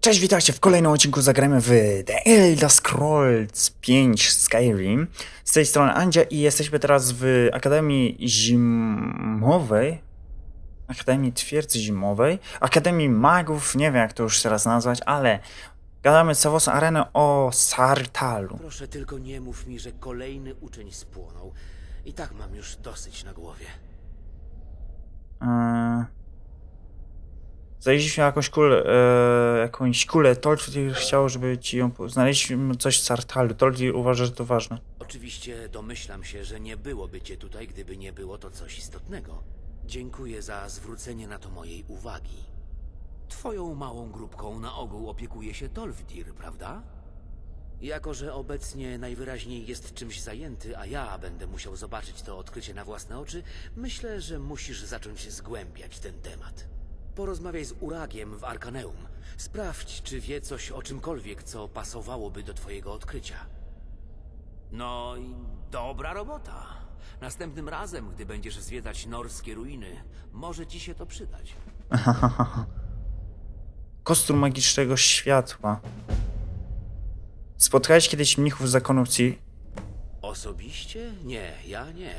Cześć, witajcie w kolejnym odcinku zagramy w The Elder Scrolls 5 Skyrim. Z tej strony Andzia i jesteśmy teraz w Akademii Zimowej. Akademii Twierdzy Zimowej. Akademii Magów, nie wiem jak to już teraz nazwać, ale gadamy z całą arenę o Sartalu. Proszę tylko nie mów mi, że kolejny uczeń spłonął. I tak mam już dosyć na głowie. Eee... Znaleźliśmy jakąś kulę, e, jakąś kulę. Tolkien chciał, żeby ci ją... Znaleźliśmy coś z Sartalu. Tolkien uważa, że to ważne. Oczywiście domyślam się, że nie byłoby cię tutaj, gdyby nie było to coś istotnego. Dziękuję za zwrócenie na to mojej uwagi. Twoją małą grupką na ogół opiekuje się Tolfdir, prawda? Jako, że obecnie najwyraźniej jest czymś zajęty, a ja będę musiał zobaczyć to odkrycie na własne oczy, myślę, że musisz zacząć zgłębiać ten temat. Porozmawiaj z Uragiem w Arkaneum. Sprawdź, czy wie coś o czymkolwiek, co pasowałoby do twojego odkrycia. No i dobra robota. Następnym razem, gdy będziesz zwiedzać norskie ruiny, może ci się to przydać. Kostur magicznego światła. Spotkałeś kiedyś mnichów zakonu Ci? Osobiście? Nie, ja nie.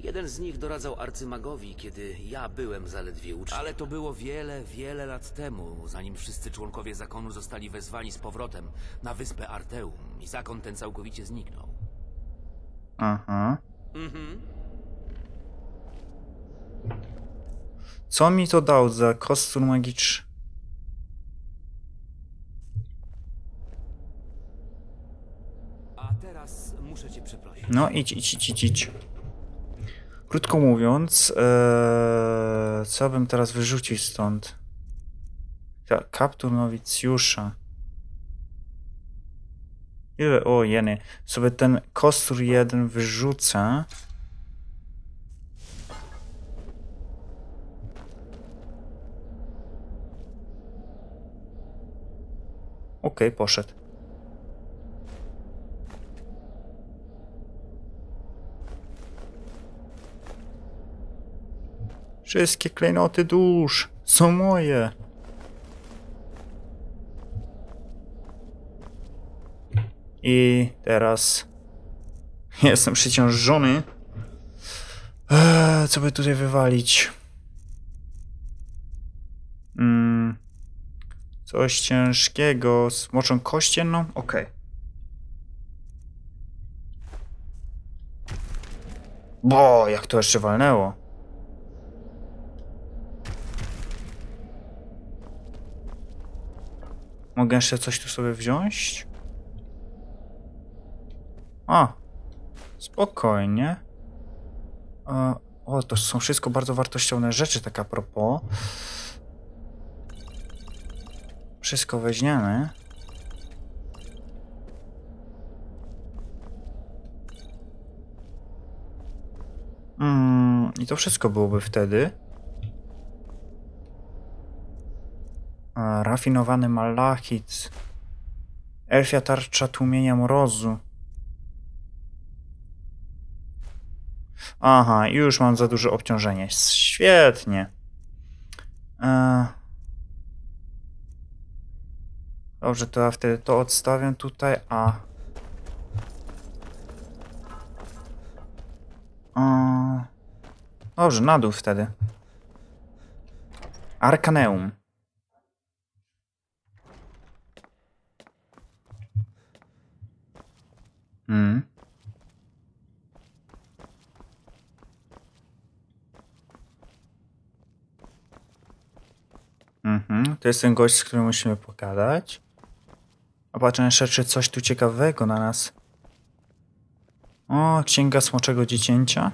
Jeden z nich doradzał arcymagowi, kiedy ja byłem zaledwie uczniem. Ale to było wiele, wiele lat temu, zanim wszyscy członkowie zakonu zostali wezwani z powrotem na wyspę Arteum i zakon ten całkowicie zniknął. Aha. Mhm. Co mi to dał za kostur magiczny? A teraz muszę cię przeprosić. No idź, idź, idź, idź, idź. Krótko mówiąc, ee, co bym teraz wyrzucił stąd? Ka- Kaptur nowicjusza. Ile? O, jeny. Sobie ten kostur jeden wyrzucę. Okej, poszedł. Wszystkie klejnoty dusz są moje. I teraz jestem przeciążony. Eee, co by tutaj wywalić? Mm, coś ciężkiego z moczą kościenną? Okej. Bo, jak to jeszcze walnęło. Mogę jeszcze coś tu sobie wziąć? A, spokojnie. O, to są wszystko bardzo wartościowe rzeczy, tak a propos. Wszystko weźmiemy. Mm, I to wszystko byłoby wtedy. A, rafinowany malachit. Elfia tarcza tłumienia mrozu. Aha, już mam za duże obciążenie. Świetnie. E... Dobrze, to ja wtedy to odstawiam tutaj, a... a... Dobrze, na dół wtedy. Arkaneum. Mm. Mhm, to jest ten gość, z którym musimy pogadać. A patrzę jeszcze, czy coś tu ciekawego na nas. O, księga smoczego dziecięcia.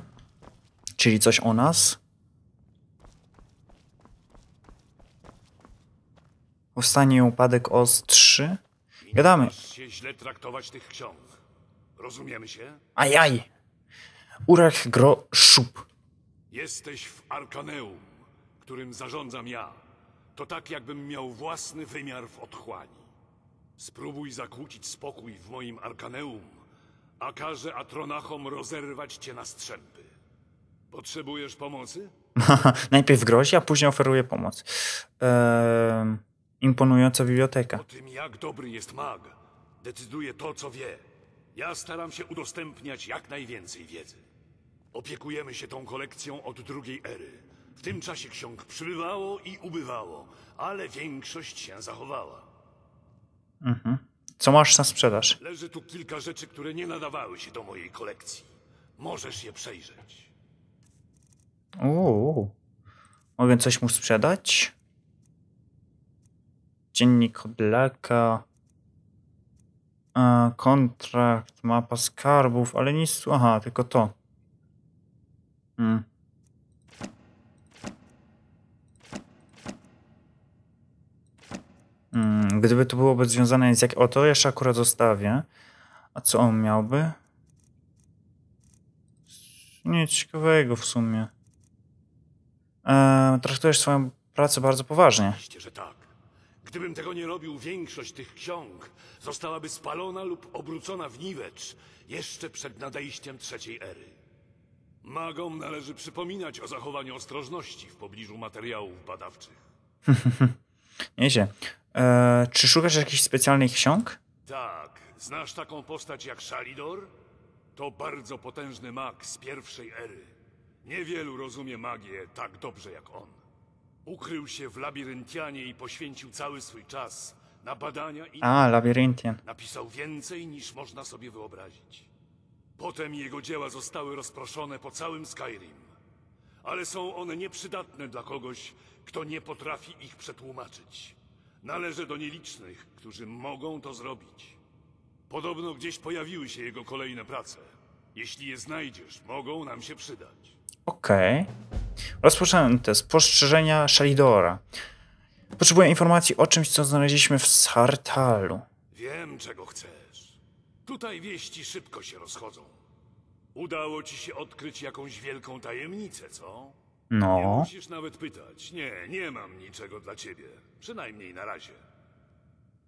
Czyli coś o nas. Powstanie upadek ostrzy. Gadamy. Się źle traktować tych ksiąg. Rozumiemy się? Ajaj! Urach gro szup. Jesteś w Arkaneum, którym zarządzam ja. To tak, jakbym miał własny wymiar w otchłani. Spróbuj zakłócić spokój w moim Arkaneum, a każę Atronachom rozerwać cię na strzępy. Potrzebujesz pomocy? Najpierw grozi, a później oferuje pomoc. Ehm, Imponująca biblioteka. O tym, jak dobry jest mag, decyduje to, co wie. Ja staram się udostępniać jak najwięcej wiedzy. Opiekujemy się tą kolekcją od drugiej ery. W tym czasie ksiąg przybywało i ubywało, ale większość się zachowała. Co masz na sprzedaż? Leży tu kilka rzeczy, które nie nadawały się do mojej kolekcji. Możesz je przejrzeć. Uuu. Mogę coś mu sprzedać? Dziennik Hodlaka. E, kontrakt, mapa skarbów, ale nic. Aha, tylko to. Hmm. Mm, gdyby to byłoby związane z jak. O, to jeszcze akurat zostawię. A co on miałby? Nic ciekawego w sumie. Eee, traktujesz swoją pracę bardzo poważnie. Oczywiście, że tak. Gdybym tego nie robił, większość tych ksiąg zostałaby spalona lub obrócona w niwecz jeszcze przed nadejściem trzeciej ery. Magom należy przypominać o zachowaniu ostrożności w pobliżu materiałów badawczych. Nieźle. Eee, czy szukasz jakichś specjalnych ksiąg? Tak, znasz taką postać jak Shalidor? To bardzo potężny mag z pierwszej ery. Niewielu rozumie magię tak dobrze jak on. Ukrył się w labiryntianie i poświęcił cały swój czas na badania i A, Labiryntian. napisał więcej niż można sobie wyobrazić. Potem jego dzieła zostały rozproszone po całym Skyrim. Ale są one nieprzydatne dla kogoś, kto nie potrafi ich przetłumaczyć. Należy do nielicznych, którzy mogą to zrobić. Podobno gdzieś pojawiły się jego kolejne prace. Jeśli je znajdziesz, mogą nam się przydać. Okej. Rozpoczęte. Spostrzeżenia Shalidora. Potrzebuję informacji o czymś, co znaleźliśmy w Sartalu. Wiem, czego chcesz. Tutaj wieści szybko się rozchodzą. Udało ci się odkryć jakąś wielką tajemnicę, co? Nie No. musisz nawet pytać. Nie, nie mam niczego dla ciebie. Przynajmniej na razie.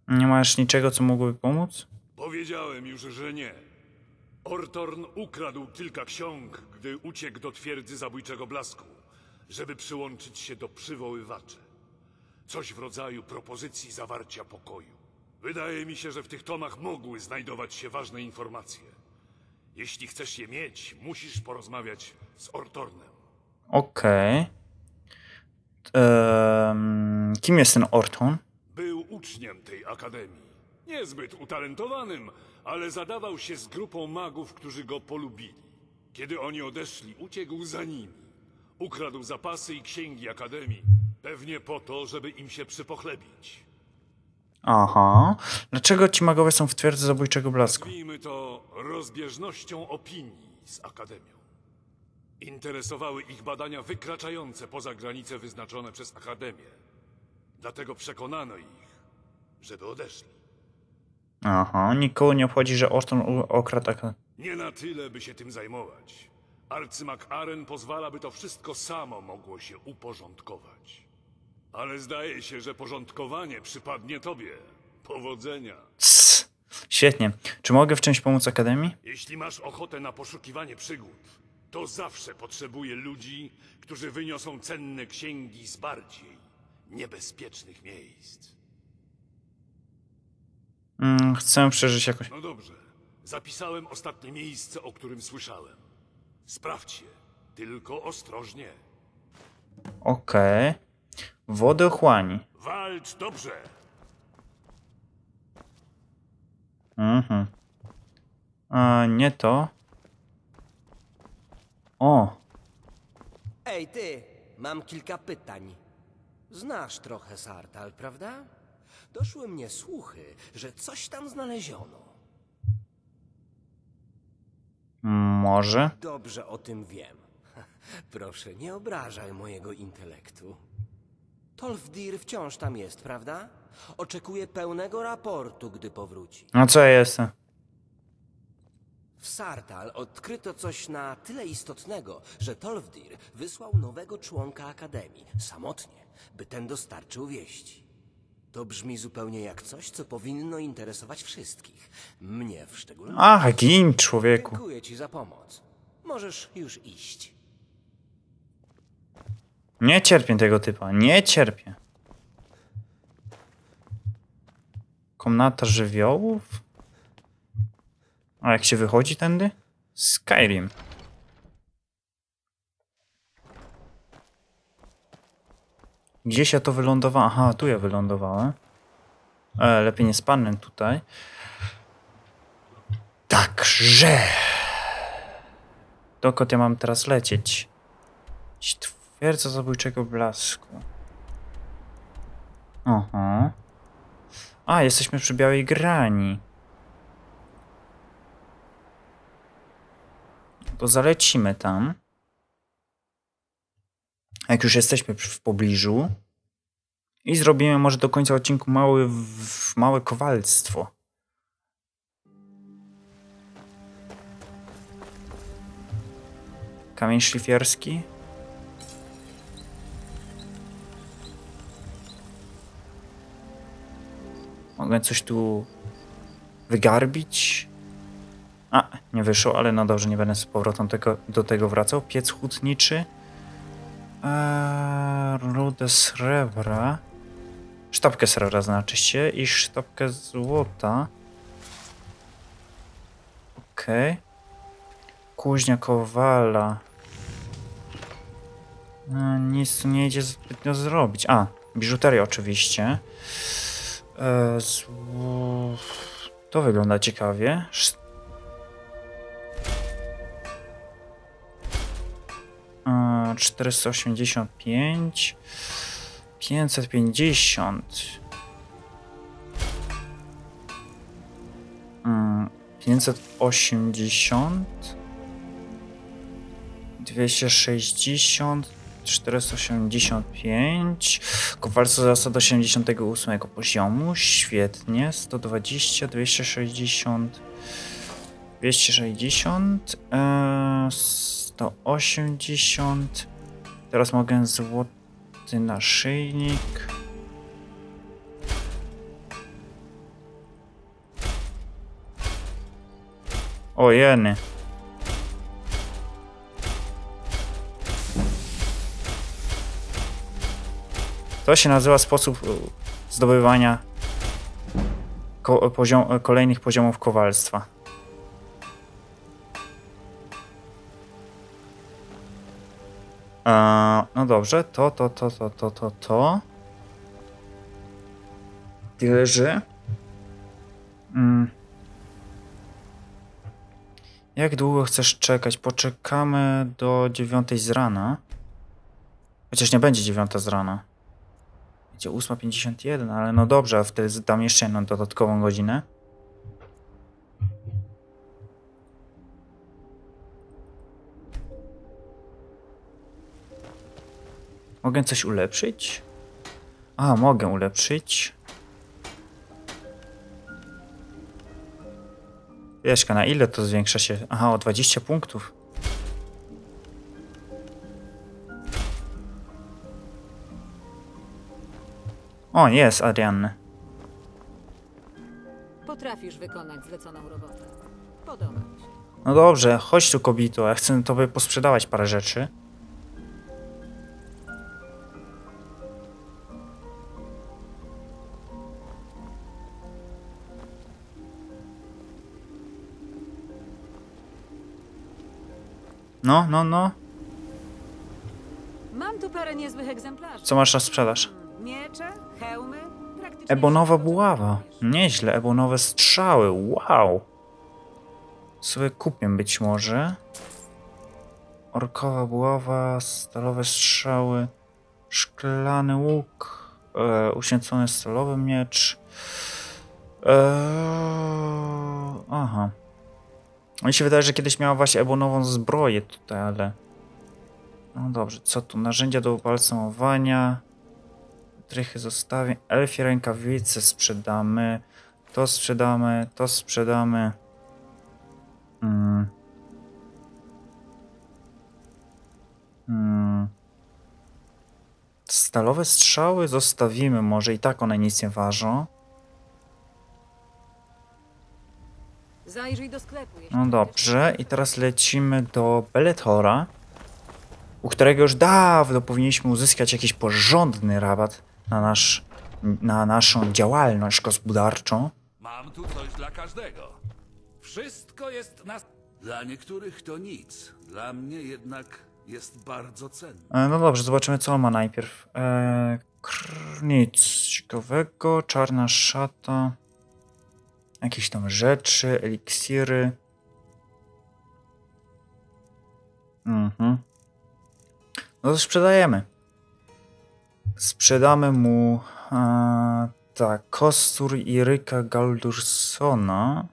Nie masz niczego, co mogłoby pomóc? Powiedziałem już, że nie. Ortorn ukradł kilka ksiąg, gdy uciekł do twierdzy zabójczego blasku, żeby przyłączyć się do przywoływaczy. Coś w rodzaju propozycji zawarcia pokoju. Wydaje mi się, że w tych tomach mogły znajdować się ważne informacje. Jeśli chcesz je mieć, musisz porozmawiać z Ortornem. Okej. Ehm, kim jest ten Orton? Był uczniem tej akademii. Niezbyt utalentowanym, ale zadawał się z grupą magów, którzy go polubili. Kiedy oni odeszli, uciekł za nimi. Ukradł zapasy i księgi akademii. Pewnie po to, żeby im się przypochlebić. Aha. Dlaczego ci magowie są w twierdzy zabójczego blasku? Nazwijmy to rozbieżnością opinii z akademią. Interesowały ich badania wykraczające poza granice wyznaczone przez akademię. Dlatego przekonano ich, żeby odeszli. Aha. Nikogo nie obchodzi, że Orton okradł ak- Nie na tyle, by się tym zajmować. Arcymak Aren pozwala, by to wszystko samo mogło się uporządkować. Ale zdaje się, że porządkowanie przypadnie tobie. Powodzenia. Cs. Świetnie. Czy mogę w czymś pomóc Akademii? Jeśli masz ochotę na poszukiwanie przygód, to zawsze potrzebuję ludzi, którzy wyniosą cenne księgi z bardziej niebezpiecznych miejsc. Mm, chcę przeżyć jakoś. No dobrze. Zapisałem ostatnie miejsce, o którym słyszałem. Sprawdź je, tylko ostrożnie. Okej. Wodochłani. Walcz dobrze. Mhm. A, nie to. O, Ej, ty, mam kilka pytań. Znasz trochę Sartal, prawda? Doszły mnie słuchy, że coś tam znaleziono. może. Dobrze o tym wiem. Proszę, nie obrażaj mojego intelektu. Tolfdir wciąż tam jest, prawda? Oczekuję pełnego raportu, gdy powróci. No co ja jestem? W Sartal odkryto coś na tyle istotnego, że Tolfdir wysłał nowego członka Akademii, samotnie, by ten dostarczył wieści. To brzmi zupełnie jak coś, co powinno interesować wszystkich. Mnie w szczególności. Ach, gin, człowieku. Dziękuję ci za pomoc. Możesz już iść. Nie cierpię tego typa, nie cierpię. Komnata żywiołów? A jak się wychodzi tędy? Skyrim. Gdzieś ja to wylądowałem? Aha, tu ja wylądowałem. E, lepiej nie spadnę tutaj. Także... Dokąd ja mam teraz lecieć? Twierdza zabójczego blasku. Aha. A, jesteśmy przy białej grani. To zalecimy tam. Jak już jesteśmy w pobliżu. I zrobimy może do końca odcinku mały, małe kowalstwo. Kamień szlifierski. Mogę coś tu wygarbić. A, nie wyszło, ale no dobrze, nie będę z powrotem tego, do tego wracał. Piec hutniczy. Eee, rudę srebra. Sztabkę srebra znaczy się i sztabkę złota. Okej. Kuźnia kowala. No, nic tu nie idzie zbytnio zrobić. A, biżuterię oczywiście. E, zło... To wygląda ciekawie. Sz- 485 550 Mm, 580 260 485 Kowalstwo zasad 88 poziomu. Świetnie. 120, 260 260 e, 180 Teraz mogę złoty naszyjnik. O jeny. To się nazywa sposób e, zdobywania ko poziom e, kolejnych poziomów kowalstwa. No dobrze, to, to, to, to, to, to, to. Leży. Mm. Jak długo chcesz czekać? Poczekamy do dziewiątej z rana. Chociaż nie będzie dziewiąta z rana. Będzie 8.51, ale no dobrze, a wtedy dam jeszcze jedną dodatkową godzinę. Mogę coś ulepszyć? A, mogę ulepszyć. Wieszka, na ile to zwiększa się? Aha, o 20 punktów. O, jest Adrianny. Potrafisz wykonać zleconą robotę. Podoba mi się. No dobrze, chodź tu kobito, ja chcę tobie posprzedawać parę rzeczy. No, no, no. Mam tu parę niezłych egzemplarzy. Co masz na sprzedaż? Miecze, hełmy, praktycznie Ebonowa buława. Nieźle, ebonowe strzały. Wow. Sobie kupię być może. Orkowa buława, stalowe strzały, szklany łuk, e, uświęcony stalowy miecz. E. Mi się wydaje, że kiedyś miała właśnie ebonową zbroję tutaj, ale... No dobrze, co tu? Narzędzia do balsamowania. Trychy zostawię. Elfie rękawice sprzedamy. To sprzedamy, to sprzedamy. Mm. Mm. Stalowe strzały zostawimy, może i tak one nic nie ważą. Zajrzyj do sklepu, jeśli No dobrze, i teraz lecimy do Beletora, u którego już dawno powinniśmy uzyskać jakiś porządny rabat na nasz na naszą działalność gospodarczą. Mam tu coś dla każdego. Wszystko jest na... Dla niektórych to nic. Dla mnie jednak jest bardzo cenne. E, No dobrze, zobaczymy co on ma najpierw. E, kr- nic ciekawego, czarna szata, jakieś tam rzeczy, eliksiry. Mhm. No to sprzedajemy. Sprzedamy mu e, tak, kostur i ryka Galdursona.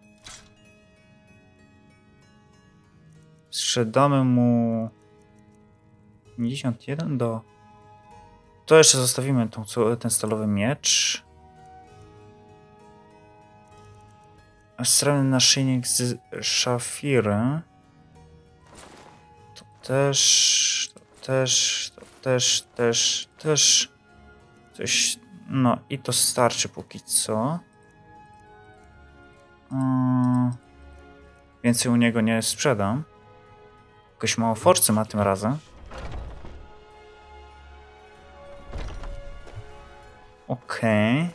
Sprzedamy mu 51 do. To jeszcze zostawimy tą, ten stalowy miecz. Srebrny naszyjnik z szafiry. To też. To też. To też. Też. Też. Coś. No i to starczy póki co. Więcej u niego nie sprzedam. Jakoś mało forcy ma tym razem. Okej. E,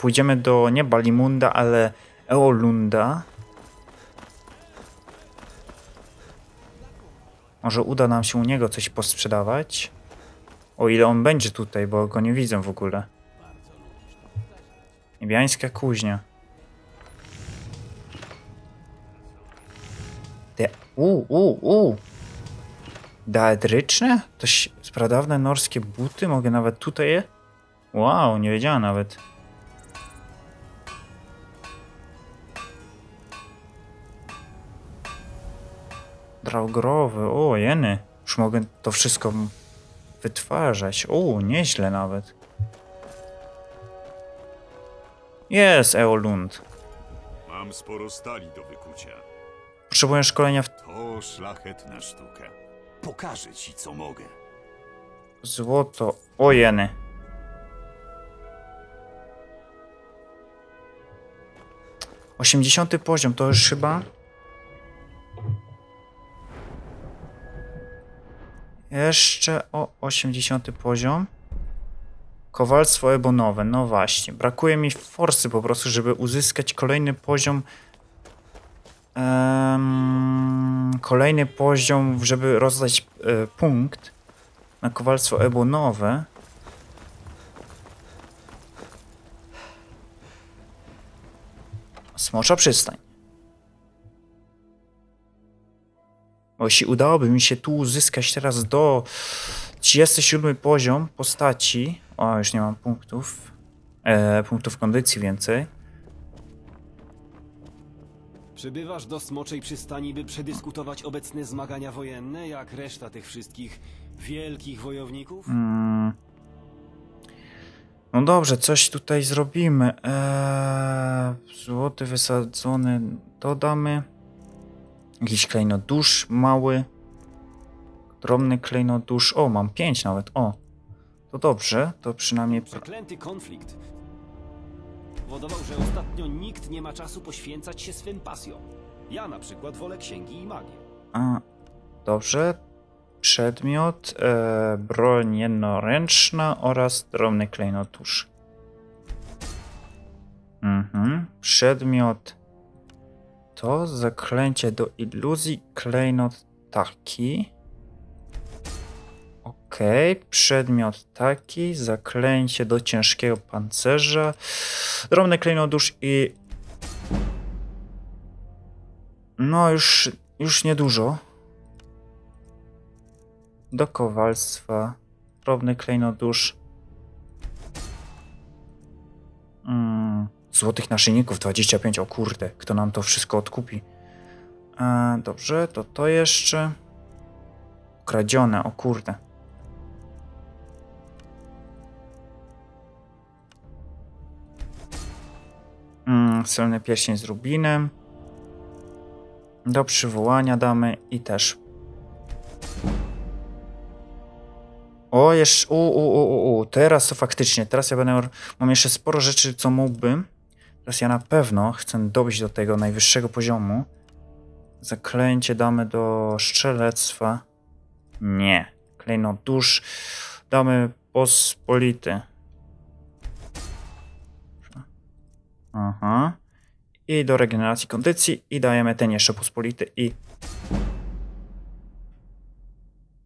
Pójdziemy do nie Balimunda, ale Eolunda. Może uda nam się u niego coś posprzedawać. O ile on będzie tutaj, bo go nie widzę w ogóle. Niebiańska kuźnia. Te... U, u, u. Daedryczne? To pradawne norskie buty? Mogę nawet tutaj je? Wow, nie wiedziałem nawet. Draugrowy, o jeny. Już mogę to wszystko wytwarzać. O, nieźle nawet. Jest Eolund. Mam sporo stali do wykucia. Potrzebuję szkolenia w To szlachetna sztuka. Pokażę ci, co mogę. Złoto. O jeny. Osiemdziesiąty poziom to już chyba. Jeszcze o 80 poziom. Kowalstwo ebonowe, no właśnie. Brakuje mi forsy po prostu, żeby uzyskać kolejny poziom. Em, kolejny poziom, żeby rozdać e, punkt na kowalstwo ebonowe. Smocza przystań. Bo jeśli udałoby mi się tu uzyskać teraz do 37 poziom postaci. O, już nie mam punktów. E, punktów kondycji więcej. Przybywasz do Smoczej Przystani, by przedyskutować obecne zmagania wojenne, jak reszta tych wszystkich wielkich wojowników? Mm. No dobrze, coś tutaj zrobimy. Eee, złoty wysadzony dodamy. Jakiś klejnodusz mały. Drobny klejnodusz. O, mam pięć nawet. O, to dobrze. To przynajmniej... Przeklęty konflikt powodował, że ostatnio nikt nie ma czasu poświęcać się swym pasjom. Ja na przykład wolę księgi i magię. A, dobrze. Przedmiot, e, broń jednoręczna oraz drobny klejnotusz. Mhm. Przedmiot to zaklęcie do iluzji klejnot taki. Okej, przedmiot taki, zaklęcie do ciężkiego pancerza, drobny klejnodusz i... No już, już niedużo. Do kowalstwa, drobny klejnodusz. Mm, złotych naszyjników 25, o kurde, kto nam to wszystko odkupi. E, dobrze, to to jeszcze. Kradzione, o kurde. Mm, pierścień z rubinem. Do przywołania damy i też. O, jeszcze. U, u, u, u. Teraz to faktycznie. Teraz ja będę. Mam jeszcze sporo rzeczy, co mógłbym. Teraz ja na pewno chcę dobić do tego najwyższego poziomu. Zaklęcie damy do strzelectwa. Nie. Klejnot dusz damy pospolity. Aha. I do regeneracji kondycji i dajemy ten jeszcze pospolity i...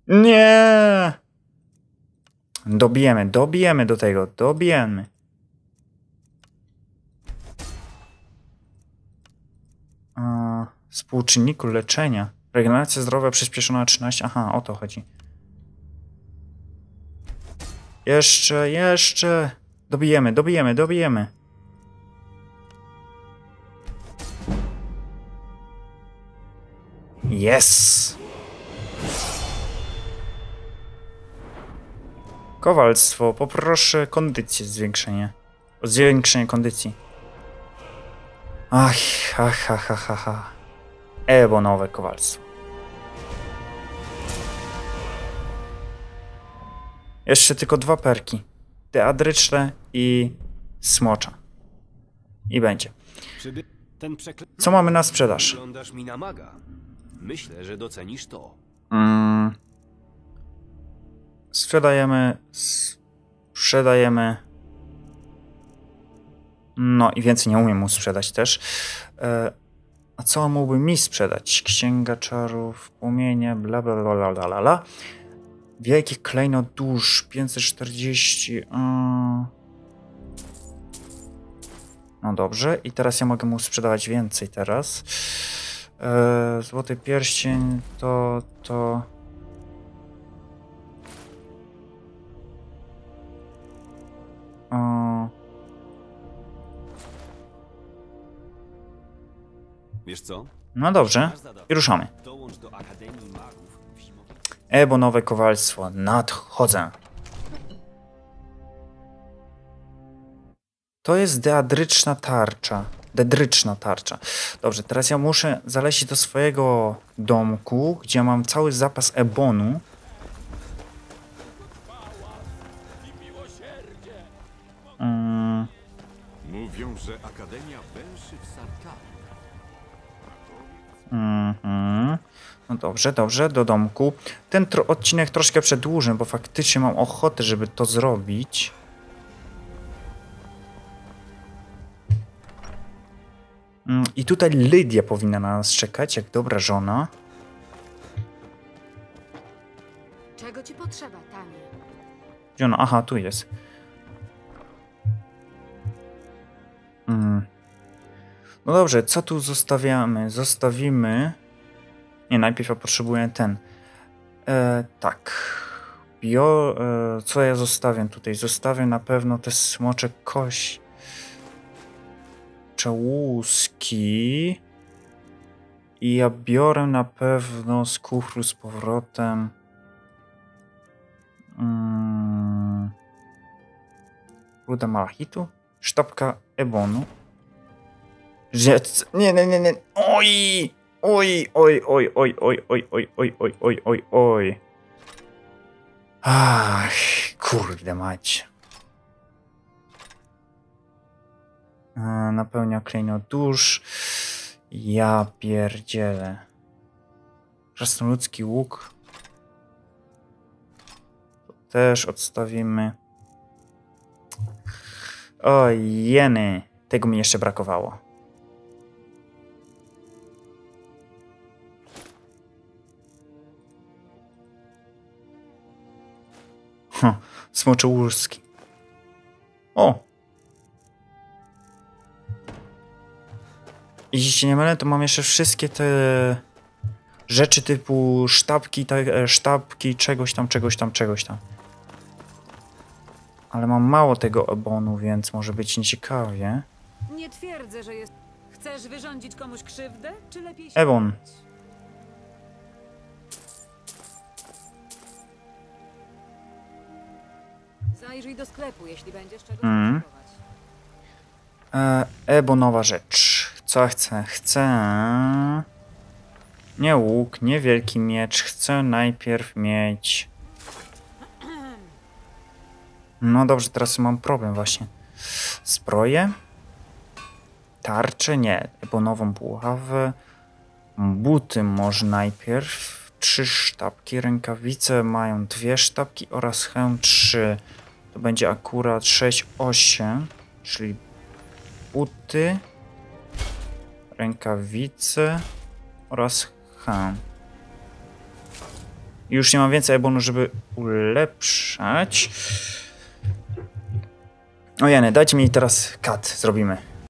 Nie! Dobijemy, dobijemy do tego, dobijemy. A, Współczynniku leczenia. Regeneracja zdrowia przyspieszona 13. Aha, o to chodzi. Jeszcze, jeszcze. Dobijemy, dobijemy, dobijemy. Yes! Kowalstwo, poproszę kondycję zwiększenie. O zwiększenie kondycji. Ach, ha, ha, ha, ha, ha. Ebonowe kowalstwo. Jeszcze tylko dwa perki. Teatryczne i smocza. I będzie. Co mamy na sprzedaż? Wyglądasz mi na maga. Myślę, że docenisz to. Mm. Sprzedajemy. Sprzedajemy. No i więcej nie umiem mu sprzedać też. E, a co mógłby mi sprzedać? Księga czarów, płomienie, bla bla bla bla bla bla. Wielki klejnot dusz, 540. Yy. No dobrze, i teraz ja mogę mu sprzedawać więcej teraz. Eee, złoty pierścień to to. O. Wiesz co? No dobrze, i ruszamy. Dołącz do Akademii Magów w zimowej... Ebo nowe kowalstwo, nadchodzę. To jest deadryczna tarcza. Dedryczna tarcza. Dobrze, teraz ja muszę zalecić do swojego domku, gdzie mam cały zapas ebonu. Mm, Mówią, że Akademia węszy w Sartale. Mhm. No dobrze, dobrze, do domku. Ten tro odcinek troszkę przedłużę, bo faktycznie mam ochotę, żeby to zrobić. Mm, I tutaj Lydia powinna na nas czekać, jak dobra żona. Czego ci potrzeba, Tanie? Gdzie ona? Aha, tu jest. Mm. No dobrze, co tu zostawiamy? Zostawimy. Nie, najpierw ja potrzebuję ten. E, tak. Bio. E, co ja zostawię tutaj? Zostawię na pewno te smocze kość. Czałuski. I ja biorę na pewno z kufru z powrotem. Mm. Ruda malachitu? Sztabka ebonu? Rzec... Nie, nie, nie, nie. Oj! Oj, oj, oj, oj, oj, oj, oj, oj, oj, oj, oj, oj. Ach, kurde mać. E, Napełnia klejnot dusz. Ja pierdzielę. Krasnoludzki łuk. To też odstawimy. Oj, jeny. Tego mi jeszcze brakowało. Hm, Smoczołurski. O! Jeśli się nie mylę, to mam jeszcze wszystkie te rzeczy typu sztabki, te, sztabki czegoś tam, czegoś tam, czegoś tam. Ale mam mało tego ebonu, więc może być nieciekawie. Nie twierdzę, że jest... Chcesz wyrządzić komuś krzywdę, czy lepiej się... Ebon. Zajrzyj do sklepu, jeśli będziesz czegoś potrzebować. E, ebonowa rzecz. Co chcę? Chcę... Nie łuk, nie wielki miecz. Chcę najpierw mieć... No dobrze, teraz mam problem właśnie. Zbroję? Tarczę? Nie. Ebonową buławę. Buty może najpierw. Trzy sztabki. Rękawice mają dwie sztabki oraz hełm trzy. To będzie akurat 6, 8. Czyli buty, rękawice oraz hełm. Już nie mam więcej ebonu, żeby ulepszać. O Jany, dajcie mi teraz kat, zrobimy.